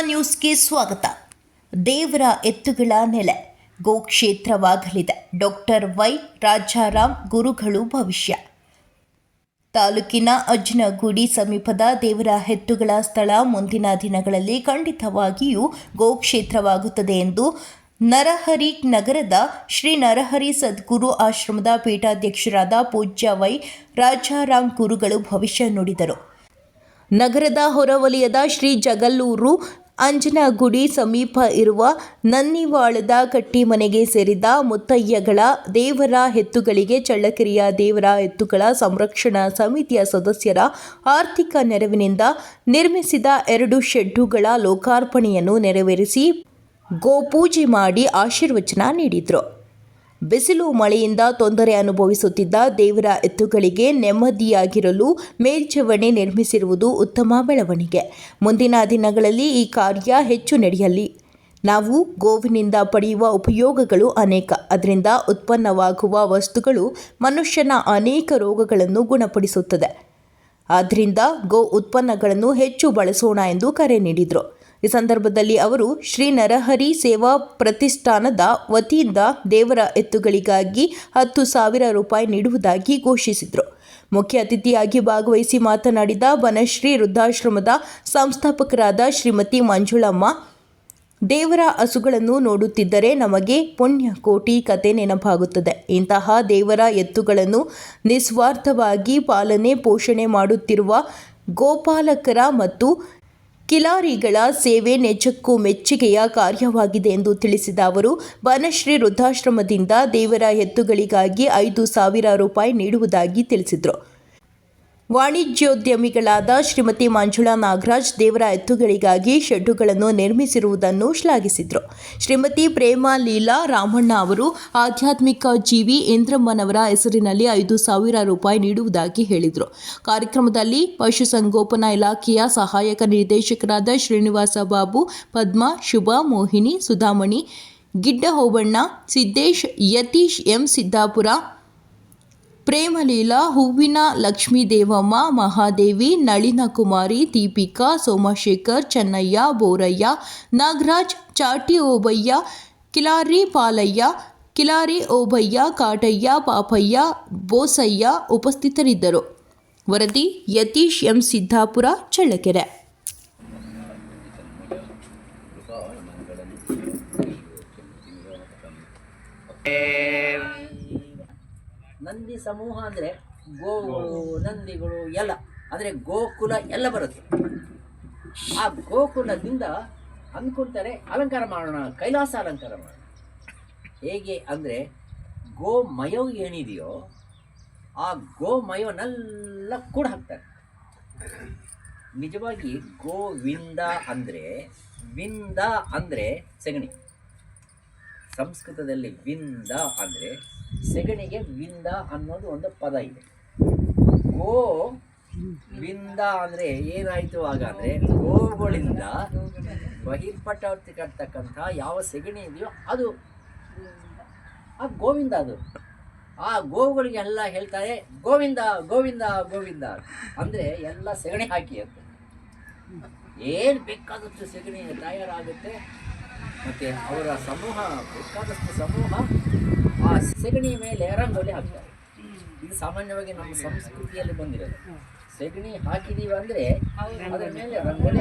ನ್ಯೂಸ್ಗೆ ಸ್ವಾಗತ. ದೇವರ ಎತ್ತುಗಳ ನೆಲೆ. ಗೋಕ್ಷೇತ್ರವಾಗಲಿದೆ. ಡಾಕ್ಟರ್ ವೈ ರಾಜಾರಾಮ್ ಗುರುಗಳು ಭವಿಷ್ಯ. ತಾಲೂಕಿನ ಅಜ್ಜನಗುಡಿ ಸಮೀಪದ ದೇವರ ಎತ್ತುಗಳ ಸ್ಥಳ ಮುಂದಿನ ದಿನಗಳಲ್ಲಿ ಖಂಡಿತವಾಗಿಯೂ ಗೋಕ್ಷೇತ್ರವಾಗುತ್ತದೆ ಎಂದು ನರಹರಿ ನಗರದ ಶ್ರೀ ನರಹರಿ ಸದ್ಗುರು ಆಶ್ರಮದ ಪೀಠಾಧ್ಯಕ್ಷರಾದ ಪೂಜ್ಯ ವೈ ರಾಜಾರಾಮ್ ಗುರುಗಳು ಭವಿಷ್ಯ ನುಡಿದರು. ನಗರದ ಹೊರವಲಯದ ಶ್ರೀ ಜಗಲ್ಲೂರು ಅಂಜನಗುಡಿ ಸಮೀಪ ಇರುವ ನನ್ನಿವಾಳದ ಕಟ್ಟಿಮನೆಗೆ ಸೇರಿದ ಮುತ್ತಯ್ಯಗಳ ದೇವರ ಎತ್ತುಗಳಿಗೆ ಚಳ್ಳಕೆರೆಯ ದೇವರ ಎತ್ತುಗಳ ಸಂರಕ್ಷಣಾ ಸಮಿತಿಯ ಸದಸ್ಯರ ಆರ್ಥಿಕ ನೆರವಿನಿಂದ ನಿರ್ಮಿಸಿದ ಎರಡು ಶೆಡ್ಡುಗಳ ಲೋಕಾರ್ಪಣೆಯನ್ನು ನೆರವೇರಿಸಿ ಗೋಪೂಜೆ ಮಾಡಿ ಆಶೀರ್ವಚನ ನೀಡಿದರು. ಬಿಸಿಲು ಮಳೆಯಿಂದ ತೊಂದರೆ ಅನುಭವಿಸುತ್ತಿದ್ದ ದೇವರ ಎತ್ತುಗಳಿಗೆ ನೆಮ್ಮದಿಯಾಗಿರಲು ಮೇಲ್ಛಾವಣಿ ನಿರ್ಮಿಸಿರುವುದು ಉತ್ತಮ ಬೆಳವಣಿಗೆ. ಮುಂದಿನ ದಿನಗಳಲ್ಲಿ ಈ ಕಾರ್ಯ ಹೆಚ್ಚು ನಡೆಯಲಿ. ನಾವು ಗೋವಿನಿಂದ ಪಡೆಯುವ ಉಪಯೋಗಗಳು ಅನೇಕ. ಅದರಿಂದ ಉತ್ಪನ್ನವಾಗುವ ವಸ್ತುಗಳು ಮನುಷ್ಯನ ಅನೇಕ ರೋಗಗಳನ್ನು ಗುಣಪಡಿಸುತ್ತದೆ. ಆದ್ದರಿಂದ ಗೋ ಉತ್ಪನ್ನಗಳನ್ನು ಹೆಚ್ಚು ಬಳಸೋಣ ಎಂದು ಕರೆ ನೀಡಿದರು. ಈ ಸಂದರ್ಭದಲ್ಲಿ ಅವರು ಶ್ರೀ ನರಹರಿ ಸೇವಾ ಪ್ರತಿಷ್ಠಾನದ ವತಿಯಿಂದ ದೇವರ ಎತ್ತುಗಳಿಗಾಗಿ ಹತ್ತು ಸಾವಿರ ರೂಪಾಯಿ ನೀಡುವುದಾಗಿ ಘೋಷಿಸಿದರು. ಮುಖ್ಯ ಅತಿಥಿಯಾಗಿ ಭಾಗವಹಿಸಿ ಮಾತನಾಡಿದ ಬನಶ್ರೀ ವೃದ್ಧಾಶ್ರಮದ ಸಂಸ್ಥಾಪಕರಾದ ಶ್ರೀಮತಿ ಮಂಜುಳಮ್ಮ, ದೇವರ ಹಸುಗಳನ್ನು ನೋಡುತ್ತಿದ್ದರೆ ನಮಗೆ ಪುಣ್ಯ ಕೋಟಿ ಕತೆ ನೆನಪಾಗುತ್ತದೆ. ಇಂತಹ ದೇವರ ಎತ್ತುಗಳನ್ನು ನಿಸ್ವಾರ್ಥವಾಗಿ ಪಾಲನೆ, ಪೋಷಣೆ ಮಾಡುತ್ತಿರುವ ಗೋಪಾಲಕರ ಮತ್ತು ಕಿಲಾರಿಗಳ ಸೇವೆ ನಿಜಕ್ಕೂ ಮೆಚ್ಚುಗೆಯ ಕಾರ್ಯವಾಗಿದೆ ಎಂದು ತಿಳಿಸಿದ ಅವರು, ಬನಶ್ರೀ ವೃದ್ಧಾಶ್ರಮದಿಂದ ದೇವರ ಎತ್ತುಗಳಿಗಾಗಿ ಐದು ಸಾವಿರ ರೂಪಾಯಿ ನೀಡುವುದಾಗಿ ತಿಳಿಸಿದರು. ವಾಣಿಜ್ಯೋದ್ಯಮಿಗಳಾದ ಶ್ರೀಮತಿ ಮಂಜುಳಾ ನಾಗರಾಜ್ ದೇವರ ಎತ್ತುಗಳಿಗಾಗಿ ಶೆಡ್ಡುಗಳನ್ನು ನಿರ್ಮಿಸಿರುವುದನ್ನು ಶ್ಲಾಘಿಸಿದರು. ಶ್ರೀಮತಿ ಪ್ರೇಮ ಲೀಲಾ ರಾಮಣ್ಣ ಅವರು ಆಧ್ಯಾತ್ಮಿಕ ಜೀವಿ ಇಂದ್ರಮ್ಮನವರ ಹೆಸರಿನಲ್ಲಿ ಐದು ಸಾವಿರ ರೂಪಾಯಿ ನೀಡುವುದಾಗಿ ಹೇಳಿದರು. ಕಾರ್ಯಕ್ರಮದಲ್ಲಿ ಪಶುಸಂಗೋಪನಾ ಇಲಾಖೆಯ ಸಹಾಯಕ ನಿರ್ದೇಶಕರಾದ ಶ್ರೀನಿವಾಸ ಬಾಬು, ಪದ್ಮ, ಶುಭ, ಮೋಹಿನಿ, ಸುಧಾಮಣಿ ಗಿಡ್ಡ ಹೋಬಣ್ಣ ಸಿದ್ದೇಶ್, ಯತೀಶ್, ಎಂ. ಸಿದ್ದಾಪುರ ಪ್ರೇಮಲೀಲಾ, ಹೂವಿನ ಲಕ್ಷ್ಮೀ ದೇವಮ್ಮ ಮಹಾದೇವಿ, ನಳಿನ ಕುಮಾರಿ, ದೀಪಿಕಾ, ಸೋಮಶೇಖರ್, ಚೆನ್ನಯ್ಯ, ಬೋರಯ್ಯ, ನಾಗರಾಜ್ ಚಾಟಿ ಓಬಯ್ಯ ಕಿಲಾರಿ ಪಾಲಯ್ಯ, ಕಿಲಾರಿ ಓಬಯ್ಯ, ಕಾಟಯ್ಯ, ಪಾಪಯ್ಯ, ಬೋಸಯ್ಯ ಉಪಸ್ಥಿತರಿದ್ದರು. ವರದಿ, ಯತೀಶ್ ಎಂ. ಸಿದ್ದಾಪುರ, ಚಳ್ಳಕೆರೆ. ನಂದಿ ಸಮೂಹ ಅಂದರೆ ಗೋಗಳು ನಂದಿಗಳು ಎಲ್ಲ. ಅಂದರೆ ಗೋಕುಲ ಎಲ್ಲ ಬರುತ್ತೆ. ಆ ಗೋಕುಲದಿಂದ ಅಂದ್ಕೊಳ್ತಾರೆ ಅಲಂಕಾರ ಮಾಡೋಣ ಕೈಲಾಸ ಅಲಂಕಾರ ಮಾಡೋಣ. ಹೇಗೆ ಅಂದರೆ ಗೋಮಯೋ ಏನಿದೆಯೋ ಆ ಗೋಮಯವನ್ನೆಲ್ಲ ಕೂಡ ಹಾಕ್ತಾರೆ. ನಿಜವಾಗಿ ಗೋವಿಂದ ಅಂದರೆ ವಿಂದ ಅಂದರೆ ಸಗಣಿ. ಸಂಸ್ಕೃತದಲ್ಲಿ ವಿಂದ ಅಂದರೆ ಸೆಗಣಿಗೆ ವಿಂದ ಅನ್ನೋದು ಒಂದು ಪದ ಇದೆ. ಗೋ ವಿಂದ ಅಂದರೆ ಏನಾಯಿತು ಆಗ ಅಂದರೆ ಗೋಗಳಿಂದ ಬಹಿರ್ಪಟ್ಟಿರ್ತಕ್ಕಂಥ ಯಾವ ಸೆಗಣಿ ಇದೆಯೋ ಅದು. ಆ ಗೋವಿಂದ ಅದು. ಆ ಗೋವುಗಳಿಗೆಲ್ಲ ಹೇಳ್ತಾರೆ ಗೋವಿಂದ ಗೋವಿಂದ ಗೋವಿಂದ ಅಂದರೆ ಎಲ್ಲ ಸೆಗಣಿ ಹಾಕಿ ಅಂತ. ಏನು ಬೇಕಾದಷ್ಟು ಸೆಗಣಿ ತಯಾರಾಗುತ್ತೆ ಮತ್ತು ಅವರ ಸಮೂಹ, ಬೇಕಾದಷ್ಟು ಸಮೂಹ ಸೆಗಣಿ ಮೇಲೆ ರಂಗೋಲಿ ಹಾಕ್ತಾರೆ. ಇದು ಸಾಮಾನ್ಯವಾಗಿ ನಮ್ಮ ಸಂಸ್ಕೃತಿಯಲ್ಲಿ ಬಂದಿರೋದು. ಸೆಗಣಿ ಹಾಕಿದೀವಿ ಅಂದ್ರೆ ಅದರ ಮೇಲೆ ರಂಗೋಲಿ.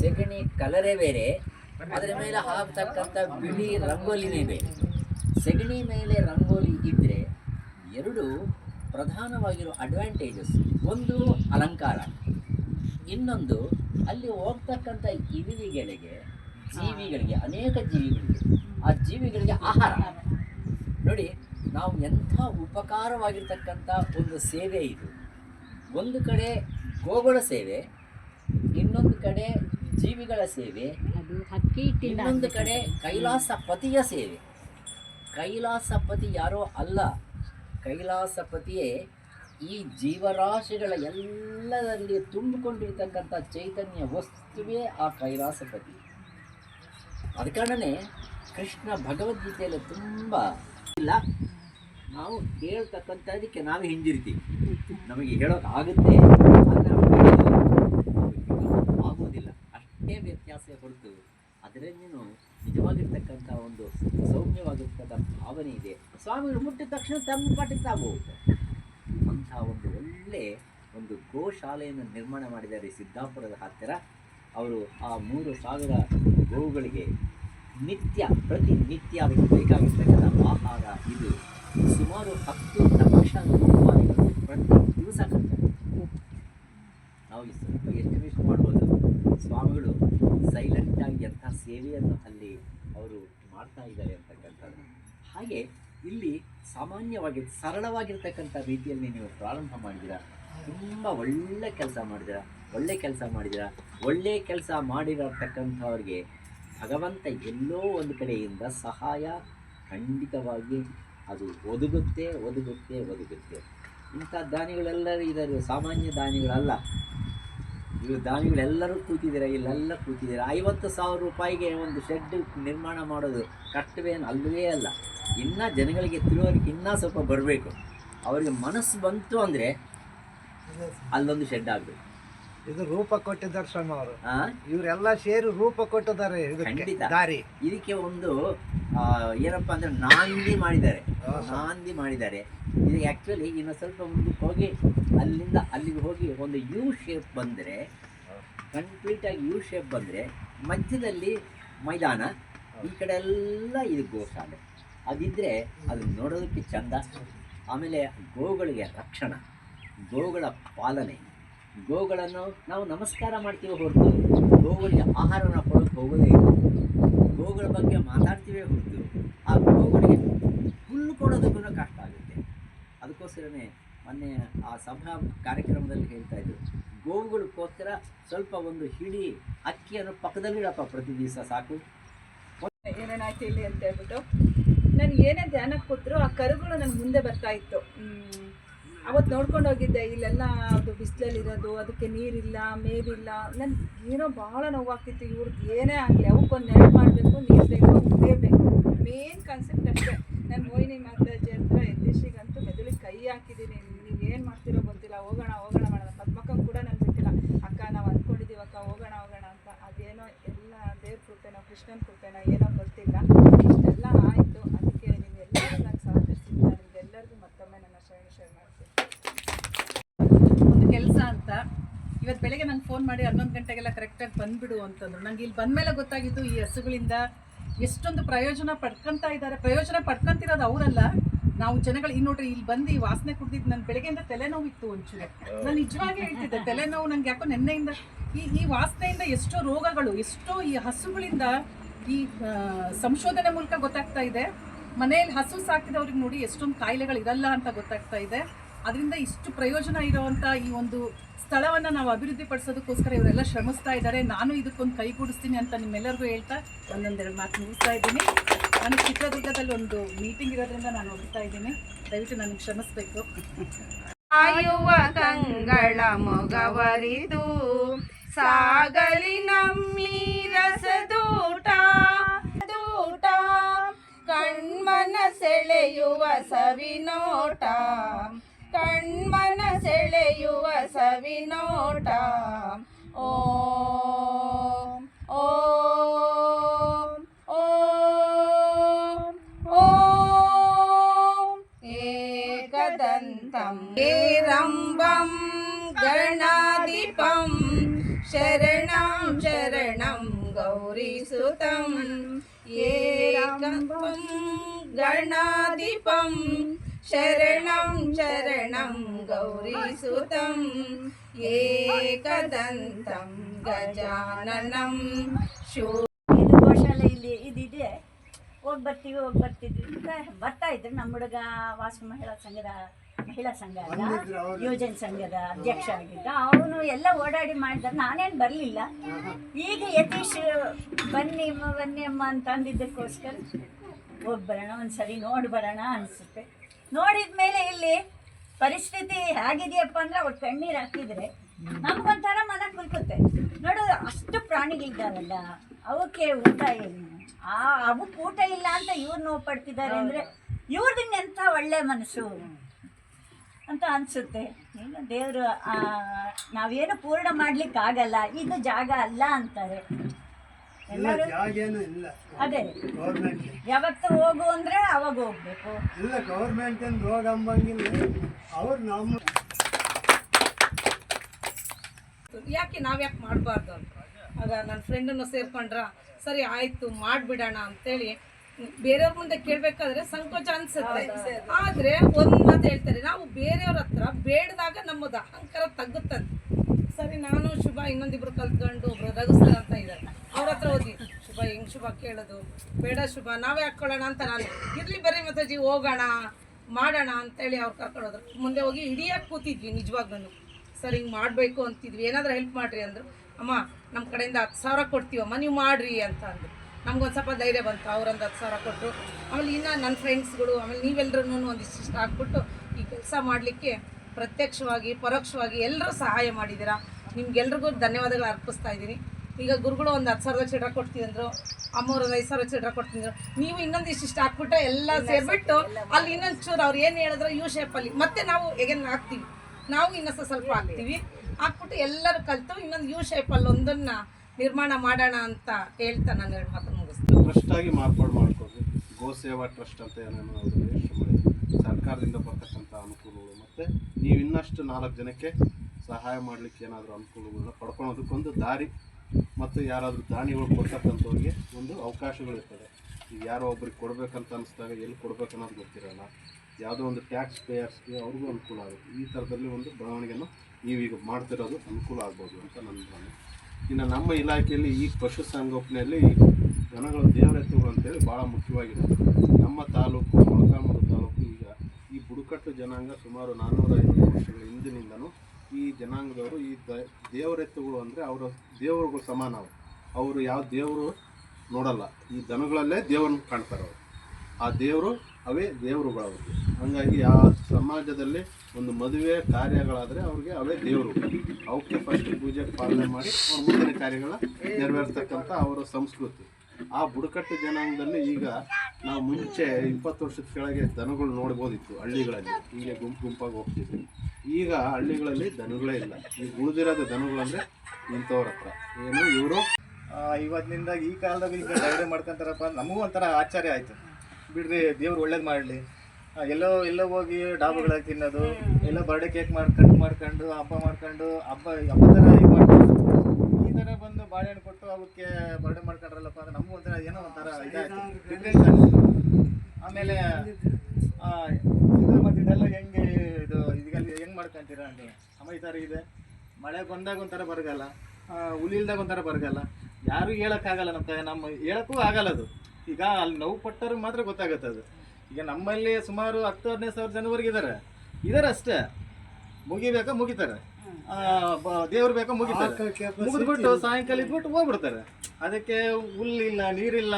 ಸೆಗಣಿ ಕಲರೇ ಬೇರೆ, ಅದರ ಮೇಲೆ ಹಾಕ್ತಕ್ಕಂಥ ಬಿಳಿ ರಂಗೋಲಿನೇ ಬೇರೆ. ಸೆಗಣಿ ಮೇಲೆ ರಂಗೋಲಿ ಇದ್ದರೆ ಎರಡು ಪ್ರಧಾನವಾಗಿರೋ ಅಡ್ವಾಂಟೇಜಸ್ ಒಂದು ಅಲಂಕಾರ, ಇನ್ನೊಂದು ಅಲ್ಲಿ ಹೋಗ್ತಕ್ಕಂಥ ಇರುವಿಗಳಿಗೆ ಜೀವಿಗಳಿಗೆ, ಅನೇಕ ಜೀವಿಗಳಿಗೆ, ಆ ಜೀವಿಗಳಿಗೆ ಆಹಾರ. ನೋಡಿ ನಾವು ಎಂಥ ಉಪಕಾರವಾಗಿರ್ತಕ್ಕಂಥ ಒಂದು ಸೇವೆ ಇದು. ಒಂದು ಕಡೆ ಗೋಗಳ ಸೇವೆ ಇನ್ನೊಂದು ಕಡೆ ಜೀವಿಗಳ ಸೇವೆ ಇನ್ನೊಂದು ಕಡೆ ಕೈಲಾಸ ಪತಿಯ ಸೇವೆ. ಕೈಲಾಸಪತಿ ಯಾರೋ ಅಲ್ಲ. ಕೈಲಾಸಪತಿಯೇ ಈ ಜೀವರಾಶಿಗಳ ಎಲ್ಲದರಲ್ಲಿ ತುಂಬಿಕೊಂಡಿರ್ತಕ್ಕಂಥ ಚೈತನ್ಯ ವಸ್ತುವೇ ಆ ಕೈಲಾಸಪತಿ. ಅದ ಕಾರಣನೇ ಕೃಷ್ಣ ಭಗವದ್ಗೀತೆಯಲ್ಲಿ ತುಂಬ ಇಲ್ಲ ನಾವು ಹೇಳ್ತಕ್ಕಂಥದಕ್ಕೆ ನಾವೇ ಹಿಂಜಿರ್ತೀವಿ. ನಮಗೆ ಹೇಳೋಕೆ ಆಗುತ್ತೆ ಆಗೋದಿಲ್ಲ. ಅಷ್ಟು ವ್ಯತ್ಯಾಸ ಹೊರತು ಅದರಲ್ಲಿನೂ ನಿಜವಾಗಿರ್ತಕ್ಕಂಥ ಒಂದು ಸೌಮ್ಯವಾಗಿರ್ತಕ್ಕಂಥ ಭಾವನೆ ಇದೆ. ಸ್ವಾಮಿಗಳು ಮುಟ್ಟಿದ ತಕ್ಷಣ ತಮ್ಮ ಪಾಠಕ್ಕೆ ತಾವು ಅಂಥ ಒಂದು ಒಳ್ಳೆ ಒಂದು ಗೋಶಾಲೆಯನ್ನು ನಿರ್ಮಾಣ ಮಾಡಿದ್ದಾರೆ ಸಿದ್ದಾಪುರದ ಹತ್ತಿರ. ಅವರು ಆ ಮೂರು ಸಾವಿರ ಗೋವುಗಳಿಗೆ ನಿತ್ಯ, ಪ್ರತಿನಿತ್ಯ ಅವರಿಗೆ ಬೇಕಾಗಿರ್ತಕ್ಕಂಥ ಆಹಾರ ಇದು ಸುಮಾರು ಹತ್ತು ಲಕ್ಷ ರೂಪಾಯಿಗಳು ಪ್ರತಿ ದಿವಸ ನಾವು ಸ್ವಲ್ಪ ಎಸ್ಟಿಮೇಷನ್ ಮಾಡ್ಬೋದು. ಸ್ವಾಮಿಗಳು ಸೈಲೆಂಟಾಗಿ ಎಂಥ ಸೇವೆಯನ್ನು ಅಲ್ಲಿ ಅವರು ಮಾಡ್ತಾ ಇದ್ದಾರೆ ಅಂತಕ್ಕಂಥದ್ದು. ಹಾಗೆ ಇಲ್ಲಿ ಸಾಮಾನ್ಯವಾಗಿ, ಸರಳವಾಗಿರ್ತಕ್ಕಂಥ ರೀತಿಯಲ್ಲಿ ನೀವು ಪ್ರಾರಂಭ ಮಾಡಿದ್ದೀರಾ? ತುಂಬ ಒಳ್ಳೆ ಕೆಲಸ ಮಾಡಿದಿರ ಒಳ್ಳೆ ಕೆಲಸ ಮಾಡಿದಿರ ಒಳ್ಳೆ ಕೆಲಸ ಮಾಡಿರತಕ್ಕಂಥವ್ರಿಗೆ ಭಗವಂತ ಎಲ್ಲೋ ಒಂದು ಕಡೆಯಿಂದ ಸಹಾಯ ಖಂಡಿತವಾಗಿ ಅದು ಒದಗುತ್ತೆ ಒದಗುತ್ತೆ ಒದಗುತ್ತೆ. ಇಂಥ ದಾನಿಗಳೆಲ್ಲರೂ ಇದ್ದಾರೆ, ಸಾಮಾನ್ಯ ದಾನಿಗಳಲ್ಲ. ಇವರು ದಾನಿಗಳೆಲ್ಲರೂ ಕೂತಿದ್ದೀರ? ಇಲ್ಲೆಲ್ಲ ಕೂತಿದ್ದೀರ? ಐವತ್ತು ಸಾವಿರ ರೂಪಾಯಿಗೆ ಒಂದು ಶೆಡ್ ನಿರ್ಮಾಣ ಮಾಡೋದು ಕಷ್ಟವೇನು ಅಲ್ಲವೇ ಅಲ್ಲ. ಇನ್ನೂ ಜನಗಳಿಗೆ ತಿಳುವಳಿಕೆ ಇನ್ನೂ ಸ್ವಲ್ಪ ಬರಬೇಕು. ಅವರಿಗೆ ಮನಸ್ಸು ಬಂತು ಅಂದರೆ ಅಲ್ಲೊಂದು ಶೆಡ್ ಆಗಬೇಕು. ಇದು ರೂಪ ಕೊಟ್ಟಿದ್ದಾರೆ ಸ್ವಾಮಿ ಅವರು. ಇವರೆಲ್ಲ ಸೇರಿ ರೂಪ ಕೊಟ್ಟಿದ್ದಾರೆ ಇದಕ್ಕೆ. ಖಂಡಿತ. ದಾರಿ. ಇದಕ್ಕೆ ಒಂದು ಆ, ಏನಪ್ಪ ಅಂದರೆ ನಾಂದಿ ಮಾಡಿದ್ದಾರೆ. ನಾಂದಿ ಮಾಡಿದ್ದಾರೆ. ಇದು ಆಕ್ಚುಲಿ ಇನ್ನು ಸ್ವಲ್ಪ ಮುಂದಕ್ಕೆ ಹೋಗಿ ಅಲ್ಲಿಂದ ಅಲ್ಲಿಗೆ ಹೋಗಿ ಒಂದು ಯು ಶೇಪ್ ಬಂದರೆ ಕಂಪ್ಲೀಟಾಗಿ ಯು ಶೇಪ್ ಬಂದರೆ ಮಧ್ಯದಲ್ಲಿ ಮೈದಾನ ಈ ಕಡೆ ಎಲ್ಲ ಇದು ಗೋಶಾಲೆ. ಅದಿದ್ದರೆ ಅದು ನೋಡೋದಕ್ಕೆ ಚಂದ. ಆಮೇಲೆ ಗೋಗಳಿಗೆ ರಕ್ಷಣೆ. ಗೋಗಳ ಪಾಲನೆ. ಗೋಗಳನ್ನು ನಾವು ನಮಸ್ಕಾರ ಮಾಡ್ತೀವಿ ಹೊರತು ಗೋಗಳಿಗೆ ಆಹಾರವನ್ನು ಕೊಡೋಕೆ ಹೋಗೋದೇ ಇಲ್ಲ. ಗೋಗಳ ಬಗ್ಗೆ ಮಾತಾಡ್ತೀವಿ ಹೊರತು ಆ ಗೋಗಳಿಗೆ ಹುಲ್ಲು ಕೊಡೋದಕ್ಕೂ ಕಷ್ಟ ಆಗುತ್ತೆ. ಅದಕ್ಕೋಸ್ಕರನೇ ಮೊನ್ನೆ ಆ ಸಭಾ ಕಾರ್ಯಕ್ರಮದಲ್ಲಿ ಹೇಳ್ತಾ ಇದ್ರು, ಗೋವುಗಳಿಗೋಸ್ಕರ ಸ್ವಲ್ಪ ಒಂದು ಹಿಡಿ ಅಕ್ಕಿಯನ್ನು ಪಕ್ಕದಲ್ಲಿಡಪ್ಪ ಪ್ರತಿ ದಿವಸ, ಸಾಕು. ಏನೇನಾಯ್ತು ಇಲ್ಲಿ ಅಂತ ಹೇಳ್ಬಿಟ್ಟು, ನನಗೆ ಏನೇ ಧ್ಯಾನಕ್ಕೆ ಕೊಟ್ಟರು ಆ ಕರುಗಳು ನನಗೆ ಮುಂದೆ ಬರ್ತಾ ಇತ್ತು. ಅವತ್ತು ನೋಡ್ಕೊಂಡು ಹೋಗಿದ್ದೆ, ಇಲ್ಲೆಲ್ಲ ಅದು ಬಿಸಿಲಲ್ಲಿರೋದು, ಅದಕ್ಕೆ ನೀರಿಲ್ಲ, ಮೇವಿಲ್ಲ. ನನ್ಗೆ ಏನೋ ಭಾಳ ನೋವಾಗ್ತಿತ್ತು ಇವ್ರದ್ದು ಏನೇ ಆಗಲಿ ಅವಕ್ಕೊಂದು ನೆನಪು ಮಾಡಬೇಕು, ನೀರು ಬೇಕು ಅವಕ್ಕೆ ಬೇಕು. ಮೇನ್ ಕಾನ್ಸೆಪ್ಟ್ ಅಷ್ಟೇ. ನಾನು ಮೋಹಿನಿ ಮಾತಾಜಿ ಹತ್ರ ಯತೀಶಿಗಂತೂ ಮೆದುಳಿಗೆ ಕೈ ಹಾಕಿದ್ದೀನಿ. ನೀವು ಏನು ಮಾಡ್ತಿರೋ ಗೊತ್ತಿಲ್ಲ. ಹೋಗೋಣ ಹೋಗೋಣ, ಮಾಡೋಣ. ಪದ್ಮಕ್ಕ ಕೂಡ ನಾನು ಬಿಟ್ಟಿಲ್ಲ ಅಕ್ಕ, ನಾವು ಅಂದ್ಕೊಂಡಿದ್ದೀವಿ ಅಕ್ಕ ಹೋಗೋಣ ಹೋಗೋಣ ಅಂತ ಅದೇನೋ ಎಲ್ಲ ದೇವ್ರ ಕೃಪೆನೋ ಕೃಷ್ಣನ ಕೃಪೆನೋ ಏನೋ ಗೊತ್ತಿಲ್ಲ ಇಷ್ಟೆಲ್ಲ ಆಯಿತು ಅದಕ್ಕೆ ನೀವೆಲ್ಲರೂ ನಾನು ಸಹಕರಿಸಿದ್ದೀರ ನಿಮ್ಗೆಲ್ಲರಿಗೂ ಮತ್ತೊಮ್ಮೆ ನನ್ನ ಶರಣ ಶರಣ ಮಾಡ್ತೀನಿ ಒಂದು ಕೆಲಸ ಅಂತ ಇವತ್ತು ಬೆಳಗ್ಗೆ ನಂಗೆ ಫೋನ್ ಮಾಡಿ ಹನ್ನೊಂದು ಗಂಟೆಗೆಲ್ಲ ಕರೆಕ್ಟಾಗಿ ಬಂದ್ಬಿಡು ಅಂತಂದ್ರು. ನಂಗೆ ಇಲ್ಲಿ ಬಂದಮೇಲೆ ಗೊತ್ತಾಗಿದ್ದು ಈ ಹಸುಗಳಿಂದ ಎಷ್ಟೊಂದು ಪ್ರಯೋಜನ ಪಡ್ಕೊಂತಾ ಇದ್ದಾರೆ. ಪ್ರಯೋಜನ ಪಡ್ಕೊಂತಿರೋದು ಅವರಲ್ಲ. ನಾವು ಜನಗಳು ಇಲ್ಲಿ ನೋಡ್ರಿ, ಇಲ್ಲಿ ಬಂದು ಈ ವಾಸನೆ ಕುಡ್ದಿದ್ದು ನನ್ನ ಬೆಳಗ್ಗೆಯಿಂದ ತಲೆನೋವು ಇತ್ತು ಒಂಚೂರು. ನಾನು ನಿಜವಾಗಿ ಹೇಳ್ತಿದ್ದೆ, ತಲೆನೋವು ನಂಗೆ ಯಾಕೋ ನೆನ್ನೆಯಿಂದ ಈ ಈ ವಾಸನೆಯಿಂದ ಎಷ್ಟೋ ರೋಗಗಳು, ಎಷ್ಟೋ ಈ ಹಸುಗಳಿಂದ ಈ ಸಂಶೋಧನೆ ಮೂಲಕ ಗೊತ್ತಾಗ್ತಾ ಇದೆ. ಮನೆಯಲ್ಲಿ ಹಸು ಸಾಕಿದವ್ರಿಗೆ ನೋಡಿ ಎಷ್ಟೊಂದು ಕಾಯಿಲೆಗಳು ಇರಲ್ಲ ಅಂತ ಗೊತ್ತಾಗ್ತಾ ಇದೆ. ಅದರಿಂದ ಇಷ್ಟು ಪ್ರಯೋಜನ ಇರುವಂಥ ಈ ಒಂದು ಸ್ಥಳವನ್ನು ನಾವು ಅಭಿವೃದ್ಧಿ ಪಡಿಸೋದಕ್ಕೋಸ್ಕರ ಇವರೆಲ್ಲ ಶ್ರಮಿಸ್ತಾ ಇದ್ದಾರೆ. ನಾನು ಇದಕ್ಕೊಂದು ಕೈಗೂಡಿಸ್ತೀನಿ ಅಂತ ನಿಮ್ಮೆಲ್ಲರಿಗೂ ಹೇಳ್ತಾ ಒಂದೊಂದೆರಡು ಮಾತು ಮುಗಿಸ್ತಾ ಇದ್ದೀನಿ. ನಾನು ಚಿತ್ರದುರ್ಗದಲ್ಲಿ ಒಂದು ಮೀಟಿಂಗ್ ಇರೋದ್ರಿಂದ ನಾನು ಹೋಗ್ತಾ ಇದ್ದೀನಿ. ದಯವಿಟ್ಟು ನನಗೆ ಶ್ರಮಿಸ್ಬೇಕು. ಕಾಯುವ ಕಂಗಳ ಮೊಗವರಿದು, ಸಾಗಲಿ ನಮ್ಮಿ ರಸದೂಟ, ದೂಟ, ಕಣ್ಮನ ಸೆಳೆಯುವ ಸವಿನೋಟ. ಕಣ್ಮನ ಸೆಳೆಯುವ ಸವಿನೋಟ ಓ ಓ ಏಕದಂತಂ ಏರಂಬಂ ಗಣಾಧಿಪಂ ಶರಣಂ ಶರಣಂ ಗೌರಿಸುತಂ ಏಕಂ ಗಣಾಧಿಪಂ शरणं शरणं गौरीसुतं एकदन्तं गजाननं शू ಇದು ಗೋಶಾಲೆ ಇಲ್ಲಿ ಇದಿದೆ ಹೋಗಿ ಬರ್ತೀವಿ ಹೋಗಿ ಬರ್ತಿದ್ವಿ ಅಂತ ಬರ್ತಾ ಇದ್ರು ನಮ್ಮ ಹುಡುಗ ವಾಸು ಮಹಿಳಾ ಸಂಘದ ಮಹಿಳಾ ಸಂಘ ಅಲ್ಲ ಯೋಜನೆ ಸಂಘದ ಅಧ್ಯಕ್ಷ ಆಗಿದ್ದ ಅವನು ಎಲ್ಲ ಓಡಾಡಿ ಮಾಡಿದ ನಾನೇನು ಬರಲಿಲ್ಲ ಈಗ ಯತೀಶ್ ಬನ್ನಿ ಅಮ್ಮ ಬನ್ನಿ ಅಮ್ಮ ಅಂತ ಅಂದಿದ್ದಕ್ಕೋಸ್ಕರ ಹೋಗಿ ಬರೋಣ ಒಂದ್ಸರಿ ನೋಡಿ ಬರೋಣ ಅನಿಸುತ್ತೆ ನೋಡಿದ ಮೇಲೆ ಇಲ್ಲಿ ಪರಿಸ್ಥಿತಿ ಹೇಗಿದೆಯಪ್ಪ ಅಂದ್ರೆ ಅವ್ರು ಕಣ್ಣೀರು ಹಾಕಿದ್ರೆ ನಮ್ಗೊಂಥರ ಮನ ಕುಲ್ಕುತ್ತೆ. ನೋಡು, ಅಷ್ಟು ಪ್ರಾಣಿಗಳಿದ್ದಾವಲ್ಲ ಅವಕ್ಕೆ ಊಟ ಏನು? ಆ, ಅವಕ್ಕೆ ಊಟ ಇಲ್ಲ ಅಂತ ಇವ್ರು ನೋವು ಪಡ್ತಿದ್ದಾರೆ ಅಂದ್ರೆ ಇವ್ರದ್ದು ಎಂಥ ಒಳ್ಳೆ ಮನಸ್ಸು ಅಂತ ಅನಿಸುತ್ತೆ. ಏನು ದೇವರು ನಾವೇನು ಪೂರ್ಣ ಮಾಡ್ಲಿಕ್ಕಾಗಲ್ಲ, ಇದು ಜಾಗ ಅಲ್ಲ ಅಂತಾರೆ. ಎಲ್ಲರೂ ಜಾಗೇನು ಇಲ್ಲ. ಅದೇ. ಗೌರ್ಮೆಂಟ್ ಯಾವತ್ತು ಹೋಗು ಅಂದರೆ ಅವಾಗ ಹೋಗ್ಬೇಕು. ಇಲ್ಲ ಗೌರ್ಮೆಂಟ್ ಏನು ರೋಗ ಅಂಬಂಗಿಲ್ಲ. ಅವ್ರು ನಮ್ಮ ಯಾಕೆ ನಾವ್ಯಾಕೆ ಮಾಡಬಾರ್ದು ಅಂತ? ಆಗ ನನ್ನ ಫ್ರೆಂಡನ್ನು ಸೇರ್ಕೊಂಡ್ರ ಸರಿ ಆಯ್ತು ಮಾಡ್ಬಿಡೋಣ ಅಂತೇಳಿ. ಬೇರೆಯವ್ರ ಮುಂದೆ ಕೇಳಬೇಕಾದ್ರೆ ಸಂಕೋಚ ಅನ್ಸುತ್ತೆ. ಆದ್ರೆ ಒಂದ್ ಮಾತು ಹೇಳ್ತಾರೆ ನಾವು ಬೇರೆಯವ್ರ ಹತ್ರ ಬೇಡದಾಗ ನಮ್ಮದು ಅಹಂಕಾರ ತಗ್ಗುತ್ತಂತೆ. ಸರಿ ನಾನು ಶುಭ ಇನ್ನೊಂದಿಬ್ರು ಕಲ್ತ್ಕೊಂಡು ಒಬ್ರು ರಘು ಸರ್ ಅಂತ ಇದ್ದಾರೆ. ಶುಭ ಕೇಳೋದು. ಬೇಡ ಶುಭ, ನಾವೇ ಹಾಕ್ಕೊಳ್ಳೋಣ ಅಂತ ನಾನು ಇರ್ಲಿ ಬರ್ರಿ ಮಾತಾಜಿ, ಹೋಗೋಣ, ಮಾಡೋಣ ಅಂತೇಳಿ ಅವ್ರು ಕರ್ಕೊಂಡೋದ್ರು ಮುಂದೆ ಹೋಗಿ ಹಿಡಿಯಕ್ಕೆ ಕೂತಿದ್ವಿ ನಿಜವಾಗ್ಲೂ ಸರ್, ಹಿಂಗೆ ಮಾಡಬೇಕು ಅಂತಿದ್ವಿ. ಏನಾದರೂ ಹೆಲ್ಪ್ ಮಾಡಿರಿ ಅಂದರು. ಅಮ್ಮ ನಮ್ಮ ಕಡೆಯಿಂದ ಹತ್ತು ಸಾವಿರ ಕೊಡ್ತೀವಮ್ಮ ನೀವು ಮಾಡಿರಿ ಅಂತ ಅಂದರು. ನಮ್ಗೊಂದು ಸ್ವಲ್ಪ ಧೈರ್ಯ ಬಂತು, ಅವ್ರೊಂದು ಹತ್ತು ಸಾವಿರ ಕೊಟ್ಟರು ಆಮೇಲೆ ಇನ್ನೂ ನನ್ನ ಫ್ರೆಂಡ್ಸ್ಗಳು ಆಮೇಲೆ ನೀವೆಲ್ಲರೂ ಒಂದಿಷ್ಟು ಹಾಕ್ಬಿಟ್ಟು ಈ ಕೆಲಸ ಮಾಡಲಿಕ್ಕೆ ಪ್ರತ್ಯಕ್ಷವಾಗಿ, ಪರೋಕ್ಷವಾಗಿ ಎಲ್ಲರೂ ಸಹಾಯ ಮಾಡಿದ್ದೀರಾ. ನಿಮ್ಗೆಲ್ರಿಗೂ ಧನ್ಯವಾದಗಳು ಅರ್ಪಿಸ್ತಾ ಇದ್ದೀನಿ. ಈಗ ಗುರುಗಳು ಒಂದು ಹತ್ತು ಸಾವಿರದ ಚಿಡ್ರ ಕೊಡ್ತಿದ್ರು ಅಂದರು ಅಮ್ಮವ್ರು ಒಂದು ಐದು ಸಾವಿರ ಚಿಲ್ಲರೆ ಕೊಡ್ತಿದ್ರು ನೀವು ಇನ್ನೊಂದು ಇಷ್ಟಿಷ್ಟು ಹಾಕ್ಬಿಟ್ಟು ಎಲ್ಲ ಸೇರಿಬಿಟ್ಟು ಅಲ್ಲಿ ಇನ್ನೊಂದು ಚೂರು ಅವ್ರು ಏನು ಹೇಳಿದ್ರು ಯು ಶೇಪಲ್ಲಿ ಮತ್ತೆ ನಾವು ಎಗನ್ ಹಾಕ್ತೀವಿ. ನಾವು ಇನ್ನೊಂದು ಸ್ವಲ್ಪ ಹಾಕ್ತೀವಿ. ಹಾಕ್ಬಿಟ್ಟು ಎಲ್ಲರೂ ಕಲಿತು ಇನ್ನೊಂದು ಯು ಶೇಪಲ್ಲಿ ಒಂದನ್ನು ನಿರ್ಮಾಣ ಮಾಡೋಣ ಅಂತ ಹೇಳ್ತಾ ನಾನು ಎರಡು ಮಾತು ಮುಗಿಸ್ತೀನಿ. ಟ್ರಸ್ಟ್ ಆಗಿ ಮಾರ್ಪಾಡು ಮಾಡ್ಕೊಳ್ಳಿ. ಗೋ ಸೇವಾ ಟ್ರಸ್ಟ್ ಅಂತ ಏನೇನೋ ಸರ್ಕಾರದಿಂದ ಬರ್ತಕ್ಕಂಥ ಅನುಕೂಲಗಳು ಮತ್ತು ನೀವು ಇನ್ನಷ್ಟು ನಾಲ್ಕು ಜನಕ್ಕೆ ಸಹಾಯ ಮಾಡಲಿಕ್ಕೆ ಏನಾದರೂ ಅನುಕೂಲಗಳನ್ನ ಪಡ್ಕೊಳೋದಕ್ಕೊಂದು ದಾರಿ. ಮತ್ತು ಯಾರಾದರೂ ದಾನಿಗಳು ಕೊಡ್ತಕ್ಕಂಥವ್ರಿಗೆ ಒಂದು ಅವಕಾಶಗಳಿರ್ತದೆ. ಈಗ ಯಾರೋ ಒಬ್ರಿಗೆ ಕೊಡಬೇಕಂತ ಅನ್ಸಿದಾಗ ಎಲ್ಲಿ ಕೊಡ್ಬೇಕು ಅನ್ನೋದು ಗೊತ್ತಿರಲ್ಲ. ಯಾವುದೋ ಒಂದು ಟ್ಯಾಕ್ಸ್ ಪೇಯರ್ಸ್ಗೆ ಅವ್ರಿಗೂ ಅನುಕೂಲ ಆಗುತ್ತೆ. ಈ ಥರದಲ್ಲಿ ಒಂದು ಬೆಳವಣಿಗೆಯನ್ನು ನೀವೀಗ ಮಾಡ್ತಿರೋದು ಅನುಕೂಲ ಆಗ್ಬೋದು ಅಂತ ನನ್ನ ಭಾವನೆ ಇನ್ನು ನಮ್ಮ ಇಲಾಖೆಯಲ್ಲಿ ಈ ಪಶುಸಂಗೋಪನೆಯಲ್ಲಿ ಸಂಗೋಪನೆಯಲ್ಲಿ ದನಗಳ ದೇವರೆತ್ತುಗಳು ಅಂತೇಳಿ ಭಾಳ ಮುಖ್ಯವಾಗಿದೆ ನಮ್ಮ ತಾಲೂಕು, ಮೊಳಕಾಲ್ಮೂರು ತಾಲೂಕು ಈಗ ಈ ಬುಡಕಟ್ಟು ಜನಾಂಗ ಸುಮಾರು ನಾನ್ನೂರ ಐವತ್ತು ವರ್ಷಗಳ ಹಿಂದಿನಿಂದನೂ ಈ ಜನಾಂಗದವರು, ಈ ದೇವರೆತ್ತುಗಳು ಅಂದರೆ ಅವರ ದೇವರುಗಳು ಸಮಾನ ಅವರು. ಅವರು ಯಾವ ದೇವರು ನೋಡಲ್ಲ. ಈ ದನಗಳಲ್ಲೇ ದೇವರನ್ನು ಕಾಣ್ತಾರೆ ಅವರು. ಆ ದೇವರು ಅವೇ ದೇವರುಗಳವ್ರಿಗೆ ಹಾಗಾಗಿ ಆ ಸಮಾಜದಲ್ಲಿ ಒಂದು ಮದುವೆ ಕಾರ್ಯಗಳಾದರೆ ಅವ್ರಿಗೆ ಅವೇ ದೇವರು. ಅವಕ್ಕೆ ಫಸ್ಟ್ ಪೂಜೆ ಪಾಲನೆ ಮಾಡಿ ಅವ್ರ ಮುಂದಿನ ಕಾರ್ಯಗಳ ನೆರವೇರಿಸ್ತಕ್ಕಂಥ ಅವರ ಸಂಸ್ಕೃತಿ. ಆ ಬುಡಕಟ್ಟು ಜನಾಂಗದಲ್ಲಿ ಈಗ ನಾವು ಮುಂಚೆ ಇಪ್ಪತ್ತು ವರ್ಷದ ಕೆಳಗೆ ದನಗಳು ನೋಡ್ಬೋದಿತ್ತು ಹಳ್ಳಿಗಳಲ್ಲಿ. ಹೀಗೆ ಗುಂಪು ಗುಂಪಾಗಿ ಹೋಗ್ತಿದ್ವಿ. ಈಗ ಹಳ್ಳಿಗಳಲ್ಲಿ ದನಗಳೇ ಇಲ್ಲ. ಈಗ ಉಳಿದಿರೋದು ದನಗಳಂದರೆ ಇಂಥವ್ರ ಹತ್ರ. ಏನು ಇವರು? ಇವತ್ತಿನಿಂದ ಈ ಕಾಲದಾಗ ಈಗ ಡೈರಿ ಮಾಡ್ಕೊಂತಾರಪ್ಪ, ನಮಗೂ ಒಂಥರ ಆಶ್ಚರ್ಯ ಆಯ್ತು. ಬಿಡ್ರಿ, ದೇವ್ರು ಒಳ್ಳೇದು ಮಾಡಲಿ. ಎಲ್ಲೋ ಎಲ್ಲೋ ಹೋಗಿ ಡಾಬಾಗಳಾಗಿ ತಿನ್ನೋದು, ಎಲ್ಲೋ ಬರ್ಡೇ ಕೇಕ್ ಮಾಡಿ, ಕಟ್ ಮಾಡ್ಕೊಂಡು, ಹಬ್ಬ ಮಾಡ್ಕೊಂಡು, ಹಬ್ಬ ಹಬ್ಬ ಥರ ಇದು ಮಾಡ್ಕೊಂಡು ಈ ಥರ ಬಂದು ಬಾಳೆಹಣ್ಣು ಕೊಟ್ಟು ಅವಕ್ಕೆ ಬರ್ಡೇ ಮಾಡ್ಕೊಂಡ್ರಲ್ಲಪ್ಪ, ಅಂದ್ರೆ ನಮಗೂ ಒಂಥರ ಏನೋ ಒಂಥರ ಆಮೇಲೆ ಮತ್ತೆ ಇದೆಲ್ಲ ಹೆಂಗೆ ಇದು ಮಾಡ್ಕೊಂತೀರಾ ಅಂತ ಸಮಯ ಈ ಥರ ಇದೆ ಮಳೆ ಬಂದಾಗ ಒಂಥರ ಬರಗಾಲ ಆ, ಹುಲಿ ಇಲ್ದಾಗ ಒಂಥರ ಬರಗಾಲ ಯಾರು ಹೇಳೋಕ್ಕಾಗಲ್ಲ ನಮ್ಮ ನಮ್ಮ ಹೇಳೋಕ್ಕೂ ಆಗಲ್ಲ ಅದು. ಈಗ ಅಲ್ಲಿ ನೋವು ಪಟ್ಟವ್ರಿಗೆ ಮಾತ್ರ ಗೊತ್ತಾಗುತ್ತೆ ಅದು. ಈಗ ನಮ್ಮಲ್ಲಿ ಸುಮಾರು ಹತ್ತು ಹದಿನೈದು ಸಾವಿರ ಜನವರೆಗೆ ಇದ್ದಾರೆ ಇದಾರೆ ಅಷ್ಟೇ. ಮುಗಿಬೇಕಾ ಮುಗಿತಾರೆ. ದೇವ್ರು ಬೇಕಾ ಮುಗಿತಾರೆ. ಮುಗಿದ್ಬಿಟ್ಟು ಸಾಯಂಕಾಲ ಇದ್ಬಿಟ್ಟು ಹೋಗ್ಬಿಡ್ತಾರೆ. ಅದಕ್ಕೆ ಹುಲ್ಲಿಲ್ಲ ನೀರಿಲ್ಲ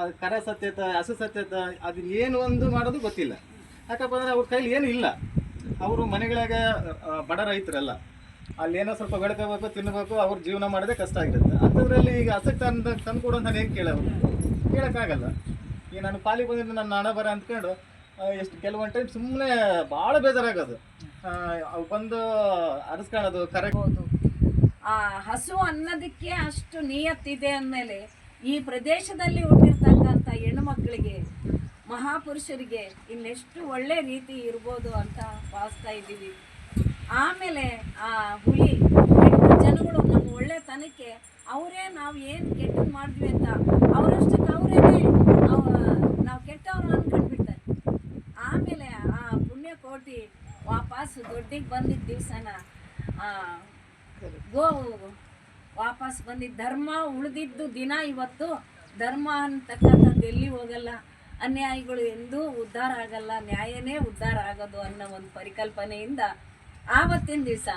ಅದು ಕರ ಸತ್ಯತ ಹಸು ಸತ್ಯತ ಅದು ಏನು ಒಂದು ಮಾಡೋದು ಗೊತ್ತಿಲ್ಲ. ಯಾಕಪ್ಪ ಅಂದರೆ ಅವ್ರ ಕೈಲಿ ಏನು ಇಲ್ಲ. ಅವರು ಮನೆಗಳಾಗ ಬಡ ರೈತರಲ್ಲ. ಅಲ್ಲಿ ಏನೋ ಸ್ವಲ್ಪ ಬೆಳ್ಕೋಬೇಕು ತಿನ್ನಬೇಕು ಅವ್ರ ಜೀವನ ಮಾಡೋದೇ ಕಷ್ಟ ಆಗಿರುತ್ತೆ. ಅಂಥದ್ರಲ್ಲಿ ಈಗ ಆಸಕ್ತಿ ತಂದು ತಂದು ಕೊಡು ಅಂತ ಹೇಗೆ ಕೇಳೋರು ಕೇಳೋಕ್ಕಾಗಲ್ಲ. ಈಗ ನಾನು ಪಾಲಿಗೆ ಬಂದಿದ್ದು ನನ್ನ ಹಣ ಬರ ಅಂದ್ಕೊಂಡು ಎಷ್ಟು ಕೆಲವೊಂದು ಟೈಮ್ ಸುಮ್ಮನೆ ಭಾಳ ಬೇಜಾರಾಗೋದು. ಅವು ಬಂದು ಅರಸ್ಕೊಳ್ಳೋದು ಕರೆಗೋದು ಆ, ಹಸು ಅನ್ನೋದಕ್ಕೆ ಅಷ್ಟು ನಿಯತ್ತಿದೆ ಅಂದಮೇಲೆ ಈ ಪ್ರದೇಶದಲ್ಲಿ ಹುಟ್ಟಿರ್ತಕ್ಕಂಥ ಹೆಣ್ಣುಮಕ್ಕಳಿಗೆ ಮಹಾಪುರುಷರಿಗೆ ಇನ್ನೆಷ್ಟು ಒಳ್ಳೆ ರೀತಿ ಇರ್ಬೋದು ಅಂತ ಭಾವಿಸ್ತಾ ಇದ್ದೀವಿ. ಆಮೇಲೆ ಆ ಹುಲಿ ಜನಗಳು ನಮ್ಮ ಒಳ್ಳೆತನಕ್ಕೆ ಅವರೇ ನಾವು ಏನು ಕೆಟ್ಟದ್ದು ಮಾಡಿದ್ವಿ ಅಂತ ಅವರಷ್ಟಕ್ಕೆ ಅವರೇ ನಾವು ಕೆಟ್ಟವ್ರು ಅಂದ್ಕೊಂಡ್ಬಿಡ್ತಾರೆ ಆಮೇಲೆ ಆ ಪುಣ್ಯಕೋಟಿ ವಾಪಸ್ ದೊಡ್ಡಿಗೆ ಬಂದಿದ್ದ ದಿವಸನ ಗೋ ವಾಪಸ್ ಬಂದಿದ್ದ ಧರ್ಮ ಉಳಿದಿದ್ದು ದಿನ ಇವತ್ತು. ಧರ್ಮ ಅಂತಕ್ಕಂಥದ್ದು ಎಲ್ಲಿ ಹೋಗಲ್ಲ. ಅನ್ಯಾಯಗಳು ಎಂದೂ ಉದ್ಧಾರ ಆಗಲ್ಲ, ನ್ಯಾಯನೇ ಉದ್ಧಾರ ಆಗೋದು ಅನ್ನೋ ಒಂದು ಪರಿಕಲ್ಪನೆಯಿಂದ ಆವತ್ತಿನ ದಿವಸ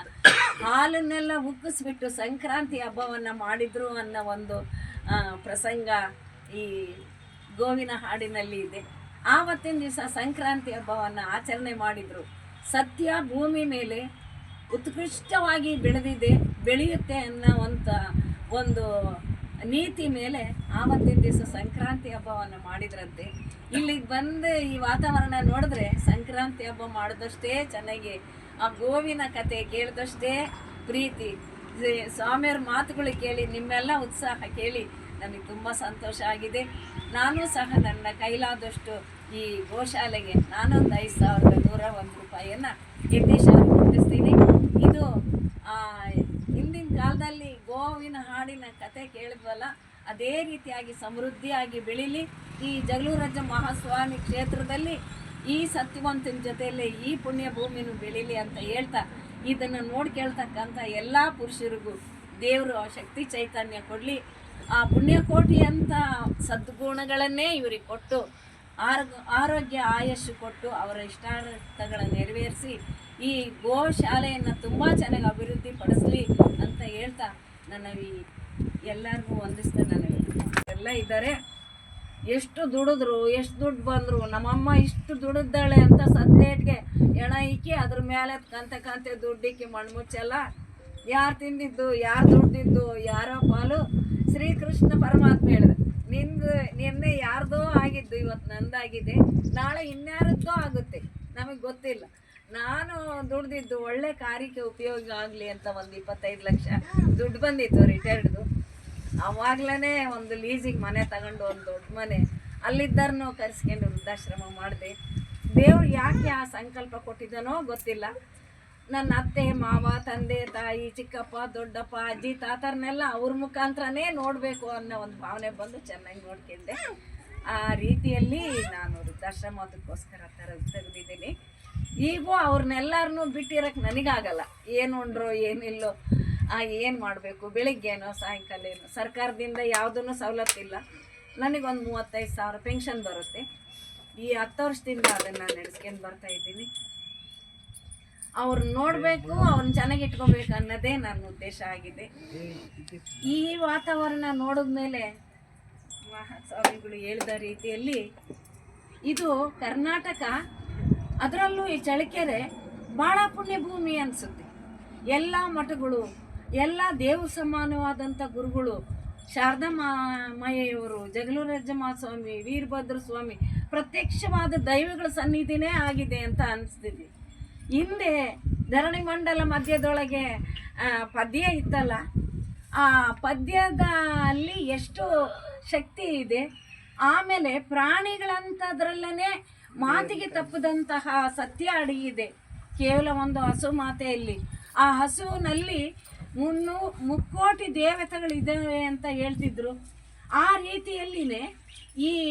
ಹಾಲನ್ನೆಲ್ಲ ಉಕ್ಕಿಸ್ಬಿಟ್ಟು ಸಂಕ್ರಾಂತಿ ಹಬ್ಬವನ್ನು ಮಾಡಿದ್ರು ಅನ್ನೋ ಒಂದು ಪ್ರಸಂಗ ಈ ಗೋವಿನ ಹಾಡಿನಲ್ಲಿ ಇದೆ. ಆವತ್ತಿನ ದಿವಸ ಸಂಕ್ರಾಂತಿ ಹಬ್ಬವನ್ನು ಆಚರಣೆ ಮಾಡಿದರು. ಸತ್ಯ ಭೂಮಿ ಮೇಲೆ ಉತ್ಕೃಷ್ಟವಾಗಿ ಬೆಳೆದಿದೆ, ಬೆಳೆಯುತ್ತೆ ಅನ್ನೋ ಒಂದು ನೀತಿ ಮೇಲೆ ಆವತ್ತಿನ ದಿವಸ ಸಂಕ್ರಾಂತಿ ಹಬ್ಬವನ್ನು ಮಾಡಿದ್ರಂತೆ. ಇಲ್ಲಿಗೆ ಬಂದು ಈ ವಾತಾವರಣ ನೋಡಿದ್ರೆ ಸಂಕ್ರಾಂತಿ ಹಬ್ಬ ಮಾಡಿದಷ್ಟೇ ಚೆನ್ನಾಗಿ, ಆ ಗೋವಿನ ಕತೆ ಕೇಳಿದಷ್ಟೇ ಪ್ರೀತಿ. ಸ್ವಾಮಿಯವ್ರ ಮಾತುಗಳು ಕೇಳಿ, ನಿಮ್ಮೆಲ್ಲ ಉತ್ಸಾಹ ಕೇಳಿ ನನಗೆ ತುಂಬ ಸಂತೋಷ ಆಗಿದೆ. ನಾನು ಸಹ ನನ್ನ ಕೈಲಾದಷ್ಟು ಈ ಗೋಶಾಲೆಗೆ ನಾನೊಂದು ಐದು ಸಾವಿರದ ನೂರ ಒಂದು ರೂಪಾಯಿಯನ್ನು ಕೊಟ್ಟಿಸ್ತೀನಿ. ಇದು ಹಿಂದಿನ ಕಾಲದಲ್ಲಿ ಗೋವಿನ ಹಾಡಿನ ಕತೆ ಕೇಳಿದ್ವಲ್ಲ, ಅದೇ ರೀತಿಯಾಗಿ ಸಮೃದ್ಧಿಯಾಗಿ ಬೆಳೀಲಿ ಈ ಜಗಳೂರಜ್ಜ ಮಹಾಸ್ವಾಮಿ ಕ್ಷೇತ್ರದಲ್ಲಿ ಈ ಸತ್ಯವಂತನ ಜೊತೆಯಲ್ಲಿ ಈ ಪುಣ್ಯ ಭೂಮಿನೂ ಬೆಳೀಲಿ ಅಂತ ಹೇಳ್ತಾ, ಇದನ್ನು ನೋಡಿ ಕೇಳ್ತಕ್ಕಂಥ ಎಲ್ಲ ಪುರುಷರಿಗೂ ದೇವರು ಶಕ್ತಿ ಚೈತನ್ಯ ಕೊಡಲಿ. ಆ ಪುಣ್ಯಕೋಟಿ ಅಂತ ಸದ್ಗುಣಗಳನ್ನೇ ಇವರಿಗೆ ಕೊಟ್ಟು ಆರೋಗ್ಯ ಆರೋಗ್ಯ ಆಯಸ್ಸು ಕೊಟ್ಟು ಅವರ ಇಷ್ಟಾರ್ಥಗಳ ನೆರವೇರಿಸಿ, ಈ ಗೋಶಾಲೆಯನ್ನು ತುಂಬ ಚೆನ್ನಾಗಿ ಅಭಿವೃದ್ಧಿ ಪಡಿಸಲಿ ಅಂತ ಹೇಳ್ತಾ ನನ್ನ ಈ ಎಲ್ಲರಿಗೂ ಹೊಂದಿಸ್ತೆ ನನಗೆ ಎಲ್ಲ ಇದ್ದಾರೆ. ಎಷ್ಟು ದುಡಿದ್ರು, ಎಷ್ಟು ದುಡ್ಡು ಬಂದರು, ನಮ್ಮಮ್ಮ ಇಷ್ಟು ದುಡಿದ್ದಾಳೆ ಅಂತ ಸದ್ಯಕ್ಕೆ ಎಣ ಇಕ್ಕಿ ಅದ್ರ ಮೇಲೆ ಕಂತೆ ಕಂತೆ ದುಡ್ಡಿಕ್ಕಿ ಮಣ್ಣು ಮುಚ್ಚಲ್ಲ. ಯಾರು ತಿಂದಿದ್ದು, ಯಾರು ದುಡ್ದಿದ್ದು, ಯಾರೋ ಪಾಲು ಶ್ರೀಕೃಷ್ಣ ಪರಮಾತ್ಮ ಹೇಳಿದೆ ನಿಂದು, ನಿನ್ನೆ ಯಾರ್ದೋ ಆಗಿದ್ದು, ಇವತ್ತು ನಂದಾಗಿದೆ. ನಾಳೆ ಇನ್ಯಾರದ್ದೋ ಆಗುತ್ತೆ. ನಮಗೆ ಗೊತ್ತಿಲ್ಲ. ನಾನು ದುಡ್ದಿದ್ದು ಒಳ್ಳೆ ಕಾರ್ಯಕ್ಕೆ ಉಪಯೋಗ ಆಗಲಿ ಅಂತ ಒಂದು ಇಪ್ಪತ್ತೈದು ಲಕ್ಷ ದುಡ್ಡು ಬಂದಿತ್ತು ರಿಟೈರ್ಡ್ದು ಅವಾಗ್ಲೇ ಒಂದು ಲೀಸಿಗೆ ಮನೆ ತಗೊಂಡು ಒಂದು ದೊಡ್ಡ ಮನೆ. ಅಲ್ಲಿದ್ದರನ್ನು ಕರೆಸ್ಕೊಂಡು ವೃದ್ಧಾಶ್ರಮ ಮಾಡಿದೆ. ದೇವ್ರು ಯಾಕೆ ಆ ಸಂಕಲ್ಪ ಕೊಟ್ಟಿದ್ದಾನೋ ಗೊತ್ತಿಲ್ಲ. ನನ್ನ ಅತ್ತೆ, ಮಾವ, ತಂದೆ, ತಾಯಿ, ಚಿಕ್ಕಪ್ಪ, ದೊಡ್ಡಪ್ಪ, ಅಜ್ಜಿ ತಾತರನ್ನೆಲ್ಲ ಅವ್ರ ಮುಖಾಂತರನೇ ನೋಡಬೇಕು ಅನ್ನೋ ಒಂದು ಭಾವನೆ ಬಂದು ಚೆನ್ನಾಗಿ ನೋಡ್ಕೊಂಡೆ. ಆ ರೀತಿಯಲ್ಲಿ ನಾನು ವೃದ್ಧಾಶ್ರಮ ಅದಕ್ಕೋಸ್ಕರ ತೆಗೆದಿದ್ದೀನಿ. ಈಗೂ ಅವ್ರನ್ನೆಲ್ಲರನ್ನೂ ಬಿಟ್ಟಿರೋಕ್ಕೆ ನನಗಾಗಲ್ಲ. ಏನು ಉಂಡ್ರೋ ಏನಿಲ್ಲೋ ಏನು ಮಾಡಬೇಕು, ಬೆಳಿಗ್ಗೆನೋ ಸಾಯಂಕಾಲ ಏನೋ ಸರ್ಕಾರದಿಂದ ಯಾವುದೂ ಸವಲತ್ತಿಲ್ಲ ನನಗೊಂದು ಮೂವತ್ತೈದು ಸಾವಿರ ಪೆನ್ಷನ್ ಬರುತ್ತೆ. ಈ ಹತ್ತು ವರ್ಷದಿಂದ ಅದನ್ನು ನಡೆಸ್ಕೊಂಡು ಬರ್ತಾ ಇದ್ದೀನಿ. ಅವ್ರನ್ನ ನೋಡಬೇಕು ಅವ್ರನ್ನ ಚೆನ್ನಾಗಿ ಇಟ್ಕೋಬೇಕು ಅನ್ನೋದೇ ನನ್ನ ಉದ್ದೇಶ ಆಗಿದೆ. ಈ ವಾತಾವರಣ ನೋಡಿದ್ಮೇಲೆ ಮಹಾಸ್ವಾಮಿಗಳು ಹೇಳಿದ ರೀತಿಯಲ್ಲಿ ಇದು ಕರ್ನಾಟಕ ಅದರಲ್ಲೂ ಈ ಚಳ್ಳಕೆರೆ ಭಾಳ ಪುಣ್ಯ ಭೂಮಿ ಅನಿಸುತ್ತೆ. ಎಲ್ಲ ಮಠಗಳು, ಎಲ್ಲ ದೇವ ಸಮಾನವಾದಂಥ ಗುರುಗಳು, ಶಾರದಾ ಮಾ, ಮಾಯೆಯವರು ಮಾ ಸ್ವಾಮಿ ವೀರಭದ್ರ ಸ್ವಾಮಿ, ಪ್ರತ್ಯಕ್ಷವಾದ ದೈವಗಳ ಸನ್ನಿಧಿನೇ ಆಗಿದೆ ಅಂತ ಅನಿಸ್ತಿದೆ. ಹಿಂದೆ ಧರಣಿ ಮಂಡಲ ಮಧ್ಯದೊಳಗೆ ಪದ್ಯ ಇತ್ತಲ್ಲ, ಆ ಪದ್ಯದ ಅಲ್ಲಿ ಎಷ್ಟು ಶಕ್ತಿ ಇದೆ, ಆಮೇಲೆ ಪ್ರಾಣಿಗಳಂಥದ್ರಲ್ಲೇ ಮಾತಿಗೆ ತಪ್ಪದಂತಹ ಸತ್ಯ ಅಡಗಿದೆ. ಕೇವಲ ಒಂದು ಹಸು ಮಾತೆಯಲ್ಲಿ. ಆ ಹಸುವಿನಲ್ಲಿ ಮುನ್ನೂ ಮುಕ್ಕೋಟಿ ದೇವತೆಗಳಿದ್ದಾವೆ ಅಂತ ಹೇಳ್ತಿದ್ರು. ಆ ರೀತಿಯಲ್ಲಿನೇ ಈ